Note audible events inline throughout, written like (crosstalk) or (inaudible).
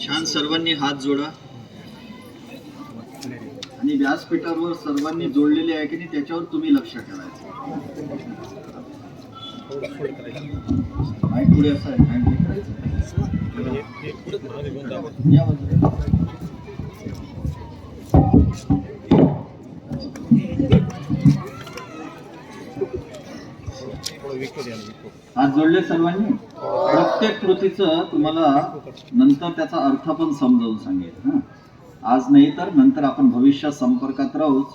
छान सर्वांनी हात जोडा. आणि व्यासपीठावर सर्वांनी जोडलेले आहे की नाही त्याच्यावर तुम्ही लक्ष ठेवायचं. पुढे असं आहे करायचं. या आज जोडले सर्वांनी? प्रत्येक कृतीचं तुम्हाला नंतर त्याचा अर्थ पण समजावून सांगेल हा. आज नाही तर नंतर आपण भविष्यात संपर्कात राहूच.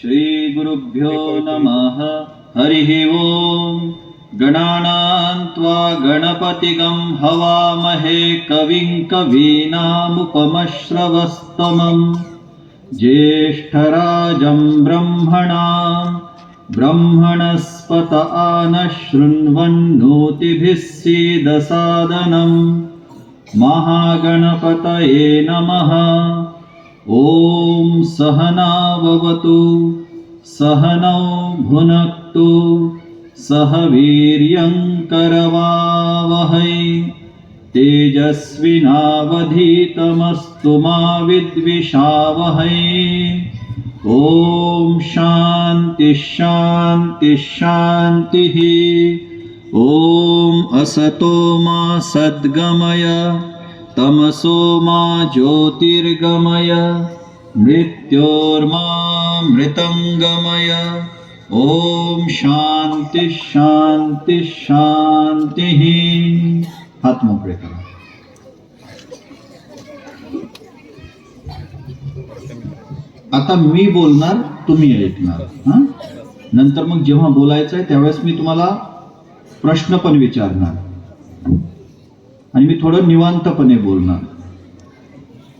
श्री गुरुभ्यो नमः. हरिः ओम. गणानां त्वा गणपतिगं हवामहे कविं कवीनामुपमश्रवस्तमम् ज्येष्ठराजं ब्रह्मणां ब्रह्मणस्पत आनशृण्वन्नोतिभिः सीदसादनम्। महागणपतये नमः। ॐ सहनाववतु सहनौ भुनक्तु सह वीर्यङ्करवावहै। तेजस्विनावधीतमस्तु मा विद्विषावहै ॐ शान्तिः शान्तिः शान्तिः ॐ असतो मा सद्गमय तमसो मा ज्योतिर्गमय मृत्योर्मा मृतङ्गमय ॐ शान्तिः शान्तिः शान्तिः हात मोकळे करा। आता मी बोलणार तुम्ही ऐकणार. हा? नंतर मग जेव्हा बोलायचं आहे त्यावेळेस मी तुम्हाला प्रश्न पण विचारणार. आणि मी थोडं निवांतपणे बोलणार.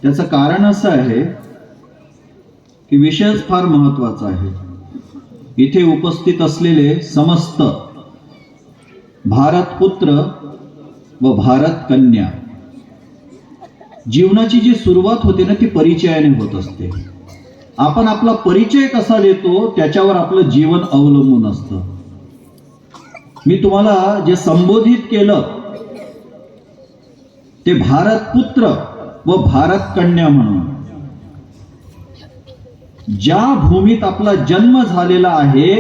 त्याचं कारण असं आहे की विषयच फार महत्त्वाचा आहे. इथे उपस्थित असलेले समस्त भारत पुत्र व भारत कन्या जीवनाची जी सुरुवात होते ना ती परिचयाने होत असते. आपण आपला परिचय कसा देतो त्याच्यावर आपलं जीवन अवलंबून असतं. मी तुम्हाला जे संबोधित केलं ते भारत पुत्र व भारत कन्या म्हणून. ज्या भूमीत आपला जन्म झालेला आहे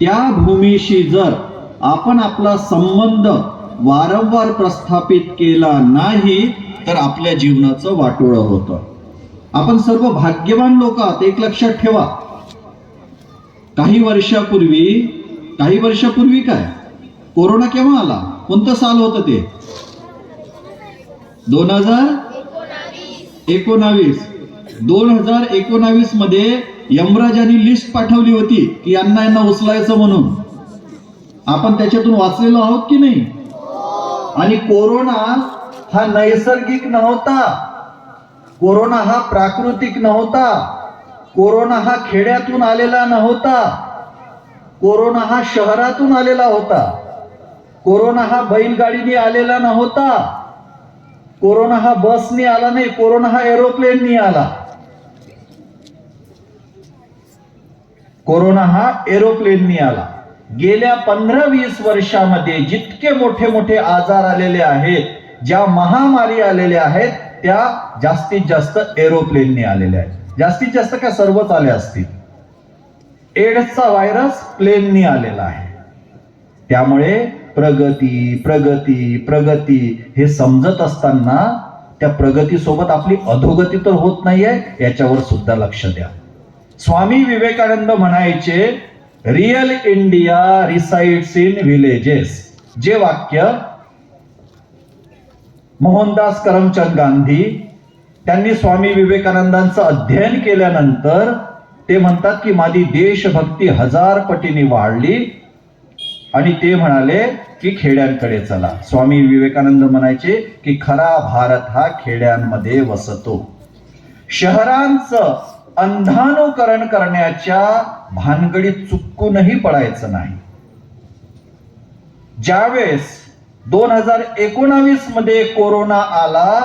त्या भूमीशी जर आपण आपला संबंध वारंवार प्रस्थापित केला नाही तर आपल्या जीवनाचं वाटोळं होतं. आपण सर्व भाग्यवान लोक आहात एक लक्षात ठेवा. काही वर्षापूर्वी काही वर्षापूर्वी काय? कोरोना केव्हा आला? कोणतं साल होतं ते? दोन हजार एकोणावीस. दोन हजार एकोणावीसमध्ये यमराजांनी लिस्ट पाठवली होती की यांना यांना उचलायचं म्हणून. आपण त्याच्यातून वाचलेलो आहोत की नाही? आणि कोरोना हा नैसर्गिक नव्हता. कोरोना हा प्राकृतिक नव्हता. कोरोना हा खेड्यातून आलेला नव्हता. कोरोना हा शहरातून आलेला होता. कोरोना हा बैलगाडीने आलेला नव्हता. कोरोना हा बसने आला नाही. कोरोना हा एरोप्लेननी आला. कोरोना हा एरोप्लेननी आला. गेल्या पंधरा वीस वर्षामध्ये जितके मोठे मोठे आजार आलेले आहेत ज्या महामारी आलेल्या आहेत त्या जास्तीत जास्त एरोप्लेनने आलेल्या आहेत. जास्तीत जास्त काय सर्वच आले असतील? एड्सचा व्हायरस प्लेननी आलेला आहे. त्यामुळे प्रगती प्रगती प्रगती हे समजत असताना त्या प्रगतीसोबत आपली अधोगती तर होत नाहीये याच्यावर सुद्धा लक्ष द्या. स्वामी विवेकानंद म्हणायचे real India resides in villages जे वाक्य मोहनदास करमचंद गांधी त्यांनी स्वामी विवेकानंदांचं अध्ययन केल्यानंतर ते म्हणतात की माझी देशभक्ती हजार पटीने वाढली. आणि ते म्हणाले की खेड्यांकडे चला. स्वामी विवेकानंद म्हणायचे की खरा भारत हा खेड्यांमध्ये वसतो. शहरांचं अंधानुकरण करण्याच्या भानगडीत चुकूनही पडायचं नाही. ज्यावेळेस दोन हजार एकोणावीसमध्ये कोरोना आला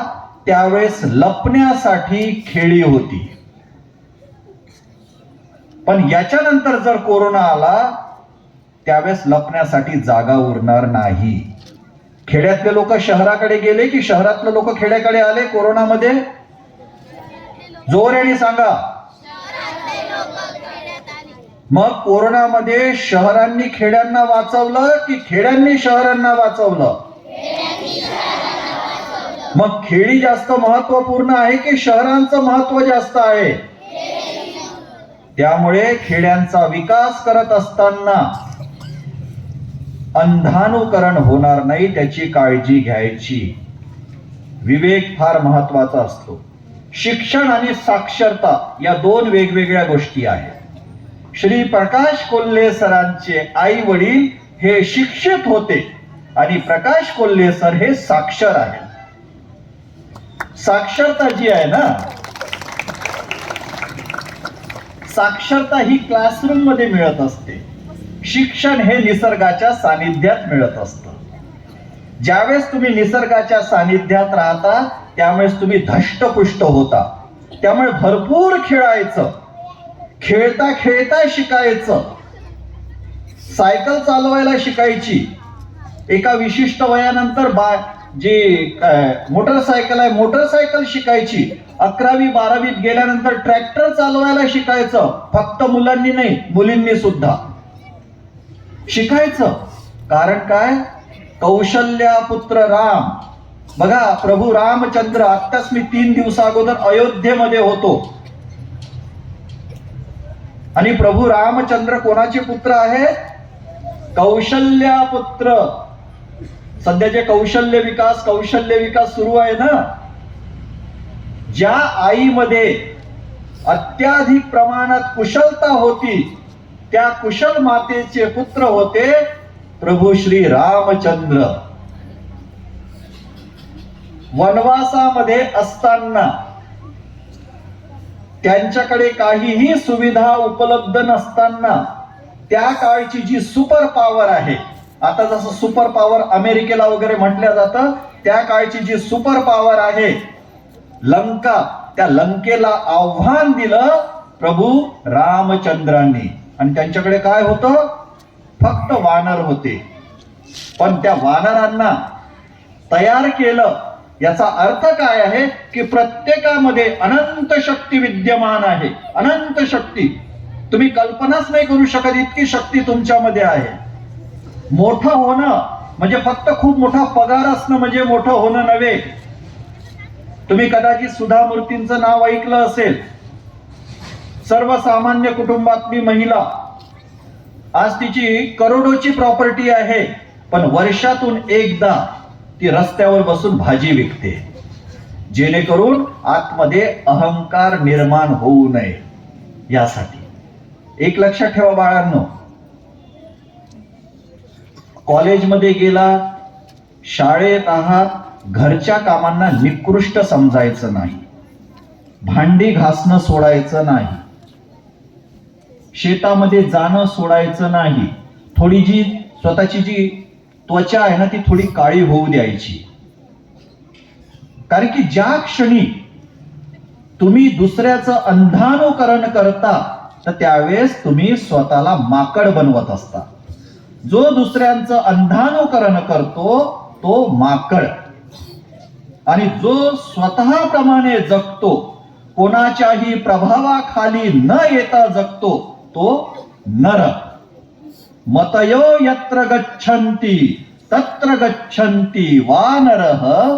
त्यावेळेस लपण्यासाठी खेळी होती. पण याच्यानंतर जर कोरोना आला त्यावेळेस लपण्यासाठी जागा उरणार नाही. खेड्यातले लोक शहराकडे गेले की शहरातले लोक खेड्याकडे आले कोरोनामध्ये? जोराने सांगा. मग कोरोनामध्ये शहरांनी खेड्यांना वाचवलं की खेड्यांनी शहरांना वाचवलं? मग खेडी जास्त महत्त्वपूर्ण आहे की शहरांचं महत्त्व जास्त आहे? त्यामुळे खेड्यांचा विकास करत असताना अंधानुकरण होणार नाही त्याची काळजी घ्यायची. विवेक फार महत्त्वाचा असतो. शिक्षण आणि साक्षरता या दोन वेगवेगळ्या गोष्टी आहेत. श्री प्रकाश कोल्हे सरांचे आई वडील हे शिक्षित होते आणि प्रकाश कोल्हे सर हे साक्षर आहे साक्षरता जी आहे ना साक्षरता ही क्लासरूममध्ये मिळत असते. शिक्षण हे निसर्गाच्या सानिध्यात मिळत असतं. ज्यावेळेस तुम्ही निसर्गाच्या सानिध्यात राहता त्यावेळेस तुम्ही धष्टपुष्ट होता. त्यामुळे भरपूर खेळायचं खेळता खेळता शिकायचं. सायकल चालवायला शिकायची. एका विशिष्ट वयानंतर बा जी मोटरसायकल आहे मोटरसायकल शिकायची. अकरावी बारावीत गेल्यानंतर ट्रॅक्टर चालवायला शिकायचं. फक्त मुलांनी नाही मुलींनी सुद्धा. शिकायचं. कारण काय? कौशल्या पुत्र राम. बघा प्रभू रामचंद्र आत्ताच मी तीन दिवसा अगोदर अयोध्येमध्ये होतो. आणि प्रभू रामचंद्र कोणाचे पुत्र आहेत कौशल्या पुत्र सध्या जे कौशल्य विकास कौशल्य विकास सुरू आहे ना ज्या आईमध्ये अत्याधिक प्रमाणात कुशलता होती त्या कुशल मातेचे पुत्र होते प्रभू श्री रामचंद्र. वनवासामध्ये असताना त्यांच्याकडे काहीही सुविधा उपलब्ध नसताना त्या काळची जी सुपर पॉवर आहे आता जसं सुपर पॉवर अमेरिकेला वगैरे म्हटलं जातं त्या काळची जी सुपर पॉवर आहे लंका त्या लंकेला आव्हान दिलं प्रभू रामचंद्रांनी. आणि त्यांच्याकडे काय होतं? फक्त वानर होते. पण त्या वानरांना तयार केलं याचा अर्थ काय आहे की प्रत्येकामध्ये अनंत शक्ती विद्यमान आहे. अनंत शक्ती. तुम्ही कल्पनाच नाही करू शकत इतकी शक्ती तुमच्यामध्ये आहे. मोठं होणं म्हणजे फक्त खूप मोठा पगार असणं म्हणजे मोठं होणं नव्हे. तुम्ही कदाचित सुधा मूर्तींचं नाव ऐकलं असेल. सर्वसामान्य कुटुंबातली महिला. आज तिची करोडोची प्रॉपर्टी आहे पण वर्षातून एकदा ती रस्त्यावर बसून भाजी विकते. जेणेकरून आतमध्ये अहंकार निर्माण होऊ नये. यासाठी. एक लक्षात ठेवा बाळांनो. कॉलेजमध्ये गेला शाळेत आहात घरच्या कामांना निकृष्ट समजायचं नाही. भांडी घासणं सोडायचं नाही. शेतामध्ये जाणं सोडायचं नाही. थोडी जी स्वतःची जी त्वचा आहे ना ती थोडी काळी होऊ द्यायची. कारण की ज्या क्षणी तुम्ही दुसऱ्याचं अंधानुकरण करता तर त्यावेळेस तुम्ही स्वतःला माकड बनवत असता. जो दुसऱ्यांचं अंधानुकरण करतो तो माकड. आणि जो स्वतःप्रमाणे जगतो कोणाच्याही प्रभावाखाली न येता जगतो तो नर. मतयो यत्र गच्छन्ति तत्र गच्छन्ति वानरः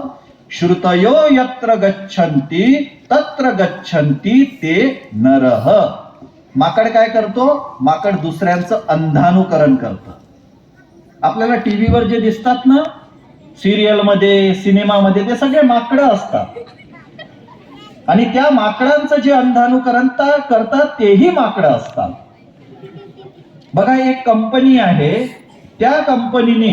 श्रुतयो यत्र गच्छन्ति तत्र गच्छन्ति ते नरः. माकड काय करतो? माकड दुसऱ्यांचं अंधानुकरण करतं. आपल्याला टीव्हीवर जे दिसतात ना सिरियलमध्ये सिनेमामध्ये ते सगळे माकडं असतात. आणि त्या माकडांचं जे अंधानुकरण करतात तेही माकडं असतात. बघा एक कंपनी आहे. त्या कंपनीने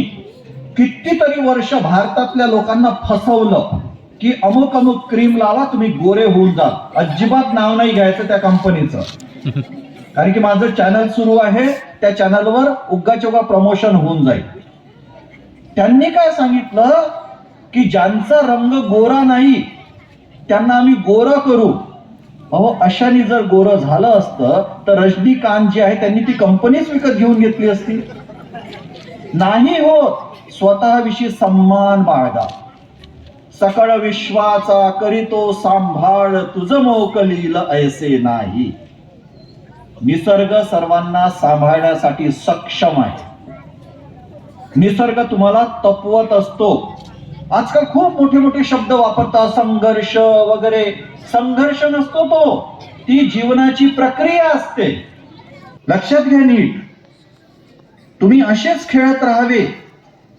कितीतरी वर्ष भारतातल्या लोकांना फसवलं की अमुक अमुक क्रीम लावा तुम्ही गोरे होऊन जा अजिबात नाव नाही घ्यायचं त्या कंपनीचं (laughs) कारण की माझं चॅनल सुरू आहे त्या चॅनलवर उग्गाचोगा प्रमोशन होऊन जाईल. त्यांनी काय सांगितलं की ज्यांचा रंग गोरा नाही त्यांना आम्ही गोरं करू. अहो अशाने जर गोरं झालं असतं तर रजनीकांत जी आहे त्यांनी ती कंपनीच विकत घेऊन घेतली असती. नाही होत. स्वतःविषयी सन्मान बाळगा. सकळ विश्वाचा करीतो सांभाळ तुझ मोकलील ऐसे नाही. निसर्ग सर्वांना सांभाळण्यासाठी सक्षम आहे. निसर्ग तुम्हाला तपवत असतो. आजकाल खूप मोठे मोठे शब्द वापरतात संघर्ष वगैरे. संघर्ष नसतो तो. ती जीवनाची प्रक्रिया असते. लक्षात घ्या नीट. तुम्ही असेच खेळत राहावे.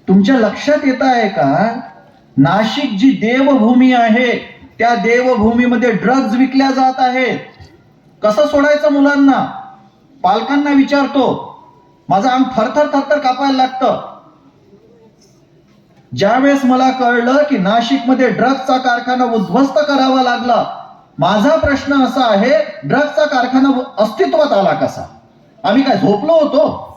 तुमच्या लक्षात येत आहे का? नाशिक जी देवभूमी आहे त्या देवभूमीमध्ये ड्रग्ज विकल्या जात आहेत. कसं सोडायचं मुलांना? पालकांना विचारतो. माझं अंग थरथर थरथर कापायला लागतं. ज्यावेळेस मला कळलं की नाशिकमध्ये ड्रग्जचा कारखाना उद्ध्वस्त करावा लागला माझा प्रश्न असा आहे ड्रग्जचा कारखाना अस्तित्वात आला कसा? आम्ही काय झोपलो होतो?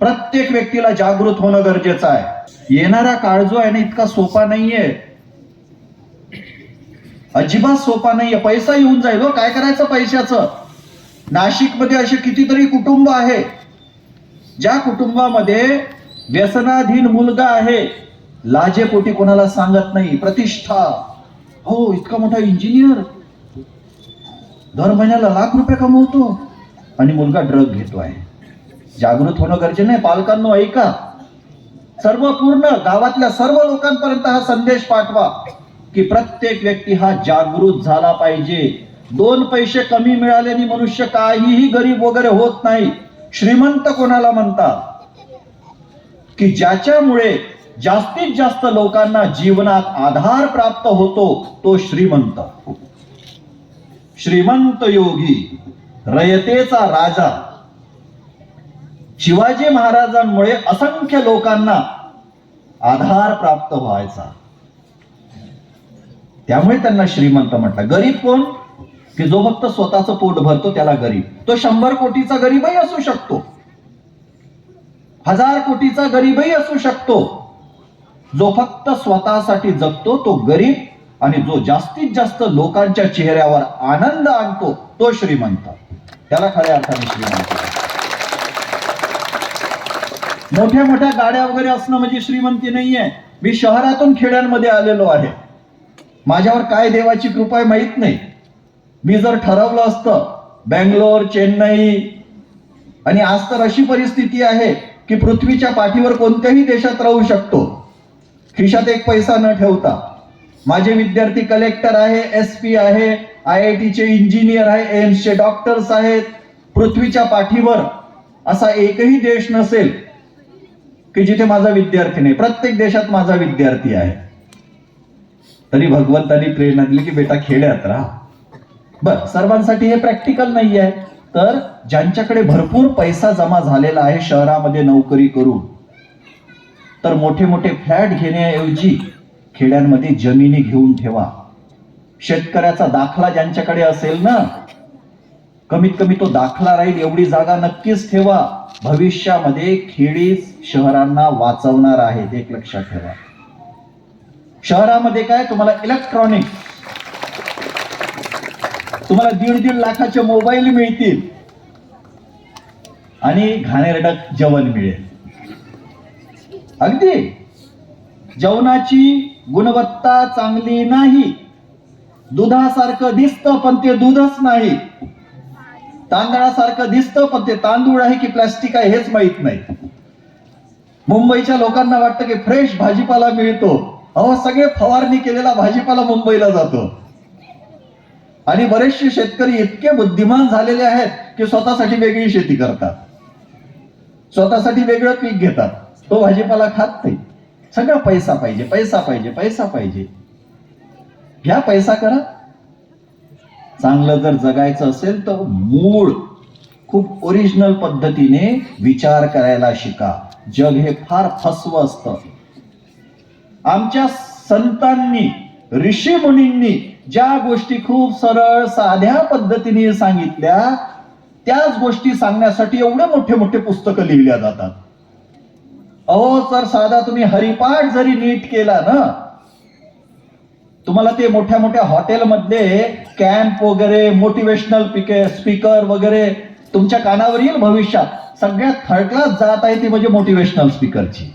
प्रत्येक व्यक्तीला जागृत होणं गरजेचं आहे. येणारा काळ जो आहे ना इतका सोपा नाहीये. अजिबात सोपा नाहीये. पैसा येऊन जाईल हो. काय करायचं पैशाचं? नाशिकमध्ये असे कितीतरी कुटुंब आहे. ज्या कुटुंबामध्ये व्यसनाधीन मुलगा आहे. लाजेपोटी कोणाला सांगत नाही. प्रतिष्ठा. हो इतका मोठा इंजिनियर दर महिन्याला लाख रुपये कमवतो. आणि मुलगा ड्रग घेतो आहे. जागृत होणं गरजेचं नाही. पालकांनो ऐका. सर्व पूर्ण गावातल्या सर्व लोकांपर्यंत हा संदेश पाठवा की प्रत्येक व्यक्ती हा जागृत झाला पाहिजे. दोन पैसे कमी मिळाल्याने मनुष्य काहीही गरीब वगैरे होत नाही. श्रीमंत कोणाला म्हणतात? की ज्याच्यामुळे जास्तीत जास्त लोकांना जीवनात आधार प्राप्त होतो तो श्रीमंत. श्रीमंत योगी रयतेचा राजा. शिवाजी महाराजांमुळे असंख्य लोकांना आधार प्राप्त व्हायचा. त्यामुळे त्यांना श्रीमंत म्हटलं. गरीब कोण? की जो फक्त स्वतःचं पोट भरतो त्याला गरीब. तो शंभर कोटीचा गरीबही असू शकतो. हजार कोटीचा गरीबही असू शकतो. जो फक्त स्वतःसाठी जगतो तो गरीब आणि जो जास्तीत जास्त लोकांच्या चेहऱ्यावर आनंद आणतो तो श्रीमंत. त्याला खऱ्या अर्थाने श्रीमंत मोठ्या मोठ्या गाड्या वगैरे असणं म्हणजे श्रीमंती नाहीये. मी शहरातून खेड्यांमध्ये आलेलो आहे. माझ्यावर काय देवाची कृपा आहे माहीत नाही. मी जर ठरवलं असतं बँगलोर चेन्नई आणि आज तर अशी परिस्थिती आहे की पृथ्वीच्या पाठीवर कोणत्याही देशात राहू शकतो. खिशात एक पैसा न ठेवता. माझे विद्यार्थी कलेक्टर आहे एस पी आहे आय आय टीचे इंजिनियर आहे एम्सचे डॉक्टर्स आहेत. पृथ्वीच्या पाठीवर असा एकही देश नसेल की जिथे माझा विद्यार्थी नाही. प्रत्येक देशात माझा विद्यार्थी आहे. तरी भगवंतानी प्रेरणा दिली की बेटा खेड्यात राहा. बर सर्वांसाठी हे प्रॅक्टिकल नाही आहे तर ज्यांच्याकडे भरपूर पैसा जमा झालेला आहे शहरामध्ये नोकरी करून तर मोठे मोठे फ्लॅट घेण्याऐवजी खेड्यांमध्ये जमिनी घेऊन ठेवा. शेतकऱ्याचा दाखला ज्यांच्याकडे असेल ना कमीत कमी तो दाखला राहील एवढी जागा नक्कीच ठेवा. भविष्यामध्ये खेडी शहरांना वाचवणार आहे एक लक्षात ठेवा. शहरामध्ये काय? तुम्हाला इलेक्ट्रॉनिक तुम्हाला दीड दीड लाखाचे मोबाईल मिळतील. आणि घाणेरडक जेवण मिळेल. अगदी. जेवणाची गुणवत्ता चांगली नाही. दुधासारखं दिसतं पण ते दूधच नाही. तांदळासारखं दिसतं पण ते तांदूळ आहे की प्लास्टिक आहे हेच माहीत नाही. मुंबईच्या लोकांना वाटतं की फ्रेश भाजीपाला मिळतो. अहो सगळे फवारणी केलेला भाजीपाला मुंबईला जातो. आणि बरेचसे शेतकरी इतके बुद्धिमान झालेले आहेत की स्वतःसाठी वेगळी शेती करतात. स्वतःसाठी वेगळं पीक घेतात. तो भाजीपाला खात नाही. सगळं पैसा पाहिजे पैसा पाहिजे पैसा पाहिजे. घ्या पैसा करा. चांगलं जर जगायचं असेल तर मूळ खूप ओरिजिनल पद्धतीने विचार करायला शिका. जग हे फार फसव असतं. आमच्या संतांनी ऋषी मुनींनी ज्या गोष्टी खूप सरळ साध्या पद्धतीने सांगितल्या त्याच गोष्टी सांगण्यासाठी एवढे मोठे मोठे पुस्तकं लिहिल्या जातात. अहो सर साधा तुम्ही हरिपाठ जरी नीट केला ना तुम्हाला ते मोठ्या मोठ्या हॉटेलमधले कॅम्प वगैरे मोटिवेशनल स्पीकर वगैरे तुमच्या कानावर येईल भविष्यात सगळ्यात थर्ड क्लास जात आहे ती म्हणजे मोटिवेशनल स्पीकरची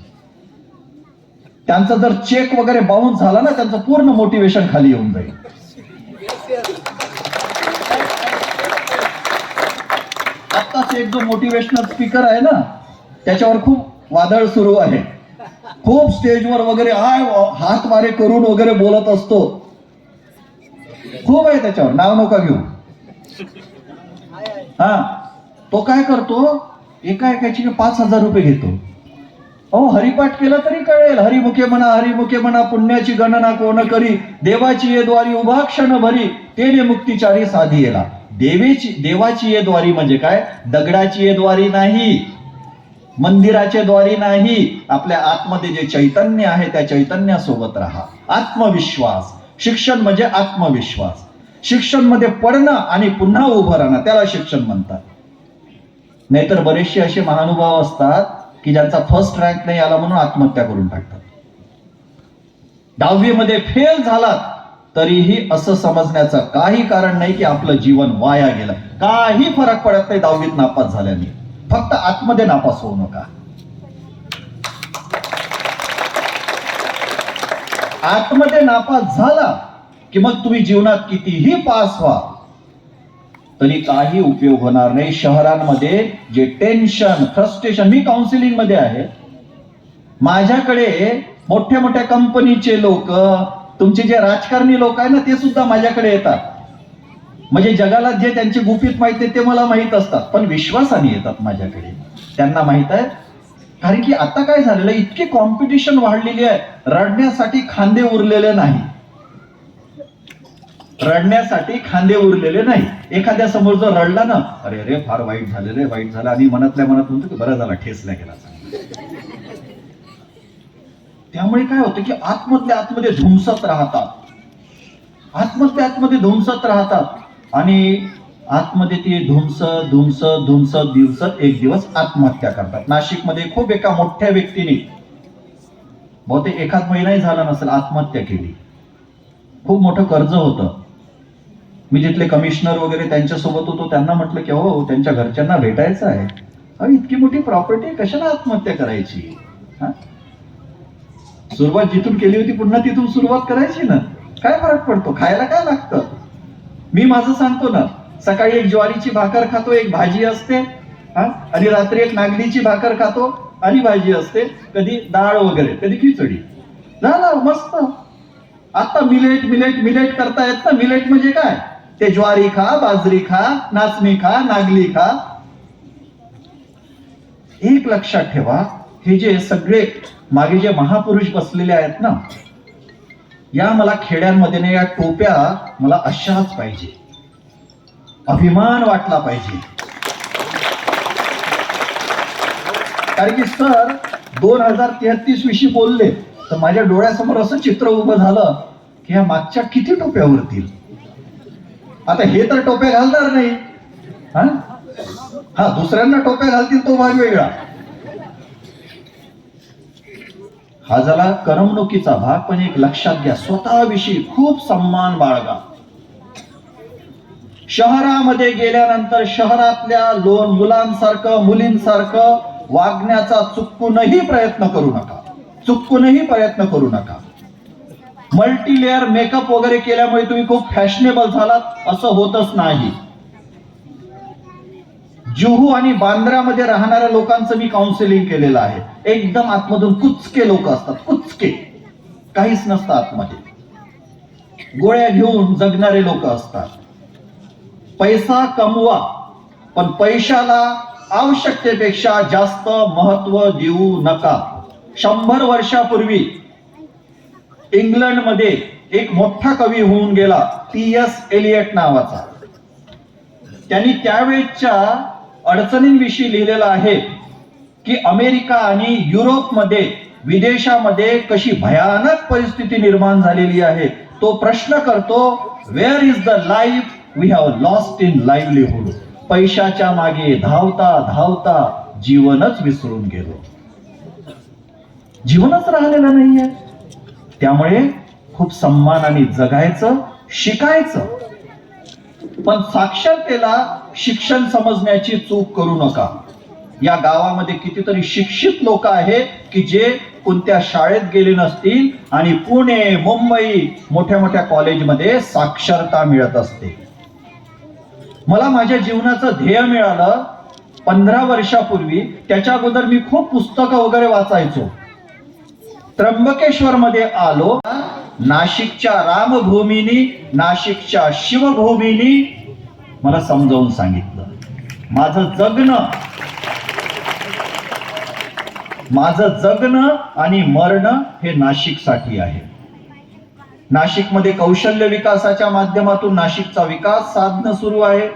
त्यांचा जर चेक वगैरे बाउन्स झाला ना त्यांचं पूर्ण मोटिवेशन खाली येऊन जाईल. आत्ताच एक जो मोटिवेशनल स्पीकर आहे ना त्याच्यावर खूप वादळ सुरू आहे. खूप स्टेजवर वगैरे आय हात मारे करून वगैरे बोलत असतो. खूप आहे त्याच्यावर नाव नका घेऊ. हा तो काय करतो? एका एकाची पाच हजार रुपये घेतो. अहो हरिपाठ केला तरी कळेल. हरिमुखे म्हणा हरिमुखे म्हणा पुण्याची गणना कोण करी? देवाची ये द्वारी उभा क्षण भरी तेने मुक्तिचारी साधी येला देवीची देवाची ये द्वारी म्हणजे काय? दगडाची ये द्वारी नाही. मंदिराचे द्वारी नाही. आपल्या आतमध्ये जे चैतन्य आहे त्या चैतन्यासोबत राहा. आत्मविश्वास. शिक्षण म्हणजे आत्मविश्वास. शिक्षणमध्ये पडणं आणि पुन्हा उभं राहणं त्याला शिक्षण म्हणतात. नाहीतर बरेचसे असे महानुभाव असतात की ज्यांचा फर्स्ट रँक नाही आला म्हणून आत्महत्या करून टाकतात. दहावीमध्ये फेल झालात तरीही असं समजण्याचं काही कारण नाही की आपलं जीवन वाया गेलं. काही फरक पडत नाही दहावीत नापास झाल्याने. फक्त आतमध्ये नापास होऊ नका. आतमध्ये नापास झाला की मग तुम्ही जीवनात कितीही पास व्हा तरी काही उपयोग होणार नाही. शहरांमध्ये जे टेन्शन फ्रस्ट्रेशन मी काउन्सिलिंगमध्ये आहे माझ्याकडे मोठ्या मोठ्या कंपनीचे लोक तुमचे जे राजकारणी लोक आहे ना ते सुद्धा माझ्याकडे येतात. म्हणजे जगाला जे त्यांची गुपित माहिती आहे ते मला माहीत असतात. पण विश्वासाने येतात माझ्याकडे. त्यांना माहीत आहे. कारण की आता काय झालेलं इतकी कॉम्पिटिशन वाढलेली आहे. रडण्यासाठी खांदे उरलेले नाही. रडण्यासाठी खांदे उरलेले नाही. एखाद्या समोर जर रडला ना अरे अरे फार वाईट झालेलं आहे वाईट झालं. आणि मनातल्या मनात म्हणतो की बरं झाला ठेसला गेला त्यामुळे काय होतं की आतमधल्या आतमध्ये धुमसत राहतात. आतमधल्या आतमध्ये धुमसत राहतात. आणि आतमध्ये ते धुमस धुमस धुमस दिवस एक दिवस आत्महत्या करतात. नाशिकमध्ये खूप एका मोठ्या व्यक्तीने बहुतेक एखाद महिनाही झाला नसेल आत्महत्या केली. खूप मोठं कर्ज होतं. मी तिथले कमिशनर वगैरे त्यांच्यासोबत होतो त्यांना म्हटलं की हो त्यांच्या घरच्यांना भेटायचं आहे. अरे इतकी मोठी प्रॉपर्टी कशाला आत्महत्या करायची? हा? सुरुवात जिथून केली होती पुन्हा तिथून सुरुवात करायची ना? काय फरक पडतो? खायला काय लागतं? मी माझं सांगतो ना सकाळी एक ज्वारीची भाकर खातो एक भाजी असते हा? आणि रात्री एक नागलीची भाकर खातो आणि भाजी असते कधी डाळ वगैरे कधी खिचडी. झालं मस्त. आता मिलेट मिलेट मिलेट करता येत ना? मिलेट म्हणजे काय? ते ज्वारी खा बाजरी खा नाचणी खा नागली खा. एक लक्षात ठेवा हे जे सगळे मागे जे महापुरुष बसलेले आहेत ना या मला खेड्यांमध्ये ना या टोप्या मला अशाच पाहिजे. अभिमान वाटला पाहिजे. कारण की सर दोन हजार तेहतीस विषयी बोलले तर माझ्या डोळ्यासमोर असं चित्र उभं झालं की ह्या मागच्या किती टोप्या उरतील? आता हे तर टोप्या घालणार नाही. हा? हा दुसऱ्यांना टोप्या घालतील तो भाग वेगळा. हा झाला करमणुकीचा भाग पण एक लक्षात घ्या स्वतःविषयी खूप सन्मान बाळगा. शहरामध्ये गेल्यानंतर शहरातल्या लोन मुलांसारखं मुलींसारखं वागण्याचा चुकूनही प्रयत्न करू नका. चुकूनही प्रयत्न करू नका. मल्टी लेअर मेकअप वगैरे केल्यामुळे तुम्ही खूप फॅशनेबल झालात असं होतच नाही. जुहू आणि बांद्रामध्ये राहणाऱ्या लोकांचं मी काउन्सिलिंग केलेलं आहे. एकदम आतमधून कुचके लोक असतात कुचके. काहीच नसतं आतमध्ये. गोळ्या घेऊन जगणारे लोक असतात. पैसा कमवा पण पैशाला आवश्यकतेपेक्षा जास्त महत्त्व देऊ नका. शंभर वर्षापूर्वी इंग्लंडमध्ये एक मोठा कवी होऊन गेला टी एस एलियट नावाचा. त्यांनी त्यावेळच्या अडचणींविषयी लिहिलेलं आहे की अमेरिका आणि युरोपमध्ये विदेशामध्ये कशी भयानक परिस्थिती निर्माण झालेली आहे तो प्रश्न करतो where is the life we have lost in livelihood पैशाच्या मागे धावता धावता जीवनच विसरून गेलो. जीवनच राहिलेलं नाहीये. त्यामुळे खूप सन्मानाने जगायचं शिकायचं. पण साक्षरतेला शिक्षण समजण्याची चूक करू नका. या गावामध्ये कितीतरी शिक्षित लोक आहेत की जे कोणत्या शाळेत गेले नसतील आणि पुणे मुंबई मोठ्या मोठ्या कॉलेजमध्ये साक्षरता मिळत असते. मला माझ्या जीवनाचं ध्येय मिळालं पंधरा वर्षापूर्वी. त्याच्या अगोदर मी खूप पुस्तकं वगैरे वाचायचो. त्र्यंबकेश्वर मध्ये आलो. नाशिकच्या रामभूमीनी नाशिकच्या शिवभूमीनी मला समजावून सांगितलं. माझं जगणं माझं जगणं आणि मरणं हे नाशिकसाठी आहे. नाशिकमध्ये कौशल्य विकासाच्या माध्यमातून नाशिकचा विकास साधणं सुरू आहे.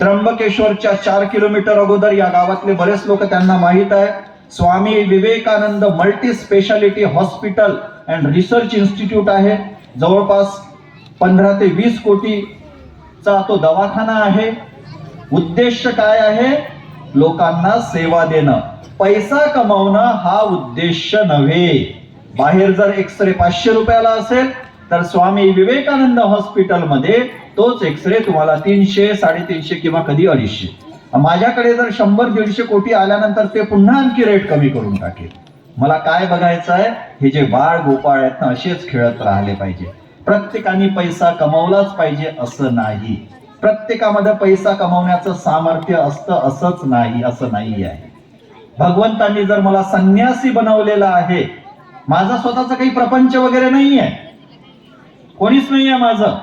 त्र्यंबकेश्वरच्या चार किलोमीटर अगोदर या गावातले बरेच लोक त्यांना माहीत आहे. Swami Vivekananda multi specialty hospital and research institute आहे. जवळपास पंधरा ते वीस कोटीचा तो दवाखाना आहे. उद्देश काय आहे? लोकांना सेवा देणं. पैसा कमावणं हा उद्देश नव्हे. बाहेर जर एक्सरे पाचशे रुपयाला असेल तर स्वामी विवेकानंद हॉस्पिटलमध्ये तोच एक्सरे तुम्हाला तीनशे साडेतीनशे किंवा कधी अडीचशे. माझ्याकडे जर शंभर दीडशे कोटी आल्यानंतर ते पुन्हा आणखी रेट कमी करून टाकेल. मला काय बघायचं आहे? हे जे बाळ गोपाळ आहेत ना असेच खेळत राहिले पाहिजे. प्रत्येकाने पैसा कमवलाच पाहिजे असं नाही. प्रत्येकामध्ये पैसा कमवण्याचं सामर्थ्य असतं असंच नाही असं नाही आहे भगवंतांनी जर मला संन्यासी बनवलेला आहे माझा स्वतःचा काही प्रपंच वगैरे नाही आहे कोणीच नाहीये माझं.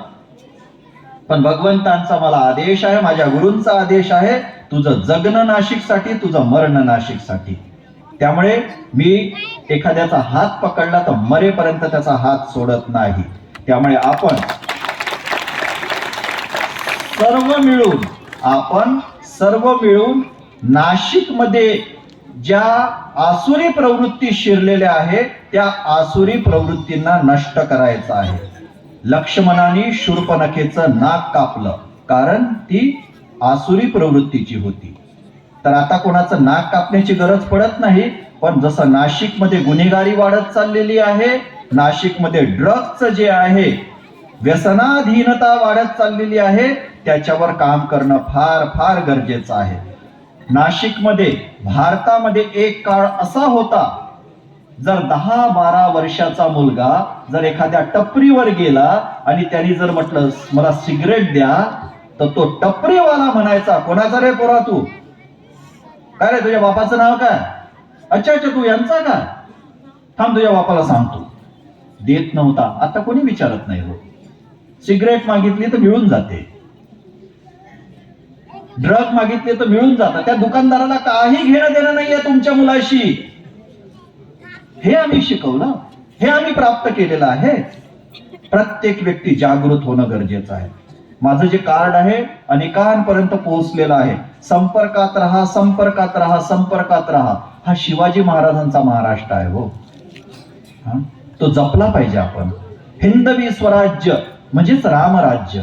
पण भगवंतांचा मला आदेश आहे माझ्या गुरूंचा आदेश आहे तुझं जगणं नाशिकसाठी तुझं मरण नाशिकसाठी त्यामुळे मी एखाद्याचा हात पकडला तर मरेपर्यंत त्याचा हात सोडत नाही. त्यामुळे आपण सर्व मिळून आपण सर्व मिळून नाशिकमध्ये ज्या आसुरी प्रवृत्ती शिरलेल्या आहेत त्या आसुरी प्रवृत्तींना नष्ट करायचं आहे. लक्ष्मणाने शूर्पणखेचं नाक कापलं. कारण ती आसुरी प्रवृत्तीची होती. तर आता कोणाचं नाक कापण्याची गरज पडत नाही पण जसं नाशिकमध्ये गुन्हेगारी वाढत चाललेली आहे नाशिकमध्ये ड्रग्जचं जे आहे व्यसनाधीनता वाढत चाललेली आहे त्याच्यावर काम करणं फार फार गरजेचं आहे. नाशिकमध्ये भारतामध्ये एक काळ असा होता जर दहा बारा वर्षाचा मुलगा जर एखाद्या टपरीवर गेला आणि त्यांनी जर म्हटलं मला सिगरेट द्या तर तो टपरीवाला म्हणायचा कोणाचा रे पोरा तू? काय रे तुझ्या बापाचं नाव काय? अच्छा अच्छा तू यांचा का थांब तुझ्या बापाला सांगतो. देत नव्हता. आता कोणी विचारत नाही हो. सिगरेट मागितली तर मिळून जाते. ड्रग मागितले तर मिळून जातात त्या दुकानदाराला काही घेणं देणं नाहीये तुमच्या मुलाशी. हे आम्ही शिकवलं. हे आम्ही प्राप्त केलेलं आहे. प्रत्येक व्यक्ती जागृत होणं गरजेचं आहे. माझं जे कार्ड आहे अनेकांपर्यंत पोहोचलेलं आहे. संपर्कात राहा संपर्कात राहा संपर्कात राहा. हा शिवाजी महाराजांचा महाराष्ट्र आहे हो. तो जपला पाहिजे आपण. हिंदवी स्वराज्य म्हणजेच रामराज्य.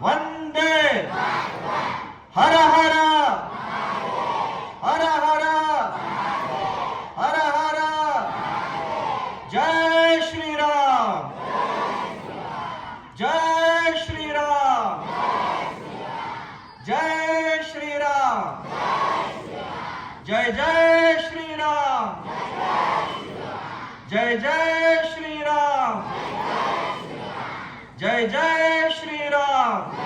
वंदे! हर हर हर हर हर जय श्रीराम जय श्रीराम जय श्रीराम जय जय श्रीराम जय जय श्रीराम। जय जय श्रीराम।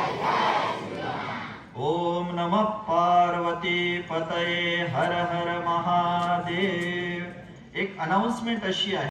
ओम नमः पार्वती पतये हर हर महादेव। एक अनाउन्समेंट अशी आहे.